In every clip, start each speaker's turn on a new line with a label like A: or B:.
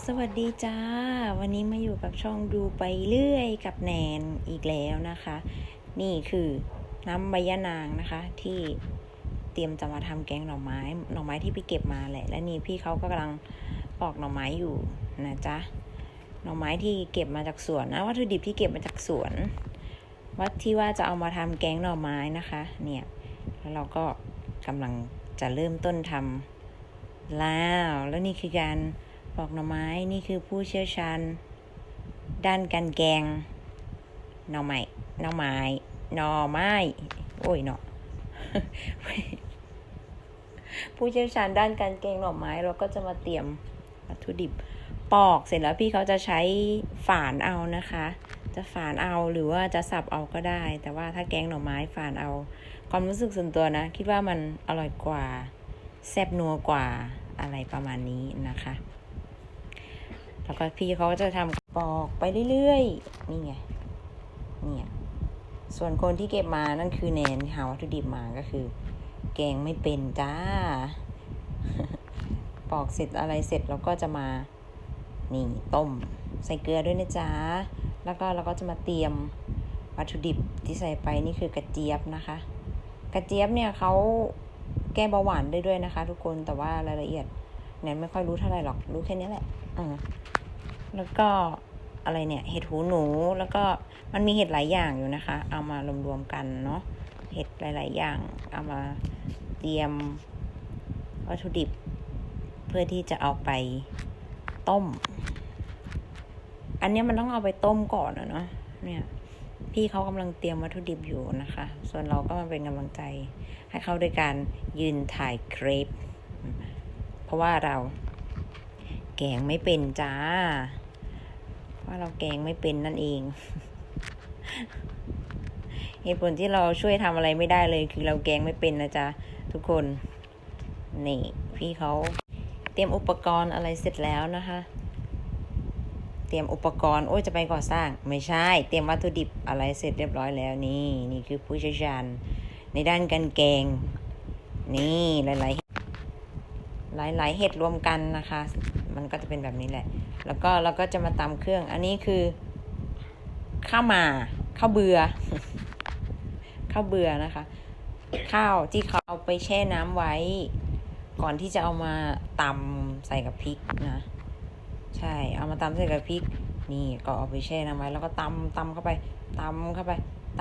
A: สวัสดีจ้า วันนี้มาอยู่กับช่องดูไปเรื่อยกับแนนอีกแล้วนะคะ นี่คือน้ำใบยะนางนะคะ ที่เตรียมจะมาทำแกงหน่อไม้ หน่อไม้ที่พี่เก็บมาแหละ และนี่พี่เขาก็กำลังปอกหน่อไม้อยู่นะจ๊ะหน่อไม้ที่เก็บมาจากสวนนะวัตถุดิบที่เก็บมาจากสวน วัดที่ว่าจะเอามาทำแกงหน่อไม้นะคะ เนี่ยแล้วเราก็กำลังจะเริ่มต้นทำแล้ว แล้วนี่คือการ ปอกหน่อไม้นี่คือผู้เชี่ยวชาญ ด้านการแกงหน่อไม้หน่อไม้หน่อไม้ โอ้ยเนาะผู้เชี่ยวชาญด้านการแกงหน่อไม้เราก็จะมาเตรียมวัตถุดิบปอกเสร็จแล้วพี่เขาจะใช้ฝานเอานะคะ จะฝานเอาหรือว่าจะสับเอาก็ได้ แต่ว่าถ้าแกงหน่อไม้ฝานเอา ความรู้สึกส่วนตัวนะ คิดว่ามันอร่อยกว่าแซ่บนัวกว่าอะไรประมาณนี้นะคะ แล้วก็พี่เขาก็จะทำปอกไปเรื่อยๆ นี่ไง เนี่ย ส่วนคนที่เก็บมานั่นคือแนนหาวัตถุดิบมาก็คือ แกงไม่เป็นจ้า ปอกเสร็จอะไรเสร็จเราก็จะมา นี่ต้ม ใส่เกลือด้วยนะจ๊ะ แล้วก็เราก็จะมาเตรียมวัตถุดิบที่ใส่ไปนี่คือกระเจี๊ยบนะคะ กระเจี๊ยบเนี่ยเขาแก้เบาหวานได้ด้วยนะคะ ทุกคนแต่ว่ารายละเอียด แนนไม่ค่อยรู้เท่าไหร่หรอก รู้แค่นี้แหละอ่าแล้วก็อะไรเนี่ย เห็ดหูหนู แล้วก็มันมีเห็ดหลายอย่างอยู่นะคะ เอามารวมๆกันเนาะ เห็ดหลาย ๆ อย่าง เอามาเตรียมวัตถุดิบ เพื่อที่จะเอาไปต้ม อันเนี้ยมันต้องเอาไปต้มก่อนอะเนาะ เนี่ย พี่เขากำลังเตรียมวัตถุดิบอยู่นะคะ ส่วนเราก็มาเป็นกำลังใจ ให้เขาด้วยการยืนถ่ายเครปเพ ราะว่าเรา แกงไม่เป็นจ้าเพราะเราแกงไม่เป็นนั่นเองเหตุผลที่เราช่วยทำอะไรไม่ได้เลย คือเราแกงไม่เป็นนะจ๊ะทุกคน นี่ พี่เขาเตรียมอุปกรณ์อะไรเสร็จแล้วนะคะ เตรียมอุปกรณ์โอ้ยจะไปก่อสร้าง ไม่ใช่ เตรียมวัตถุดิบอะไรเสร็จเรียบร้อยแล้วนี่ นี่คือผู้เชี่ยวชาญในด้านการแกง นี่หลาย ๆ หลาย ๆ เห็ดรวมกันนะคะ มันก็จะเป็นแบบนี้แหละ แล้วก็เราก็จะมาตำเครื่อง อันนี้คือข้าวหมาข้าวเบือข้าวเบือนะคะ ข้าวที่เขาเอาไปแช่น้ำไว้ ก่อนที่จะเอามาตำใส่กับพริกนะใช่ เอามาตำใส่กับพริก นี่ก็เอาไปแช่น้ำไว้ แล้วก็ตำตำเข้าไปตำเข้าไป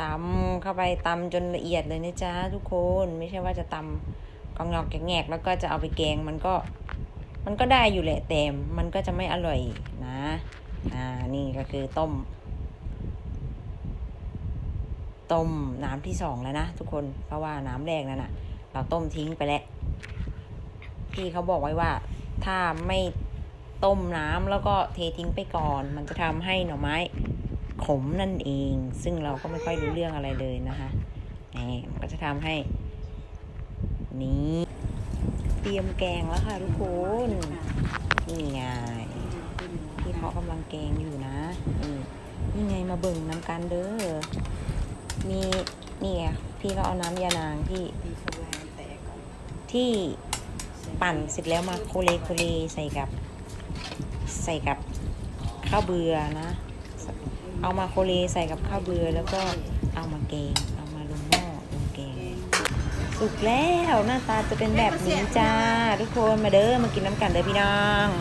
A: ตำเข้าไปตำจนละเอียดเลยนะจ๊ะทุกคนไม่ใช่ว่าจะตำ องงอกแงกแล้วก็จะเอาไปแกงมันก็ มันก็ได้อยู่แหละแต่มันก็จะไม่อร่อยนะ อ่านี่ก็คือต้ม ต้มน้ำที่สองแล้วนะทุกคนเพราะว่าน้ำแรกนั่นน่ะเราต้มทิ้งไปแล้วพี่เขาบอกไว้ว่า ถ้าไม่ต้มน้ำแล้วก็เททิ้งไปก่อน มันจะทำให้หน่อไม้ขมนั่นเอง ซึ่งเราก็ไม่ค่อยรู้เรื่องอะไรเลยนะคะนี่มันก็จะทำให้ นี่เตรียมแกงแล้วค่ะทุกคน นี่ไงพี่เขากำลังแกงอยู่นะ นี่นี่ไงมาเบิ่งน้ำกันเด้อ มีนี่ไงพี่ก็เอาน้ำยานางที่ที่ปั่นเสร็จแล้วมาโคเลโคเลใส่กับ ใส่กับข้าวเบื่อนะ เอามาโคเลใส่กับข้าวเบื่อแล้วก็เอามาแกง สุกแล้วหน้าตาจะเป็นแบบนี้จ้า ทุกคนมาเด้อมากินน้ำกันเด้อพี่น้อง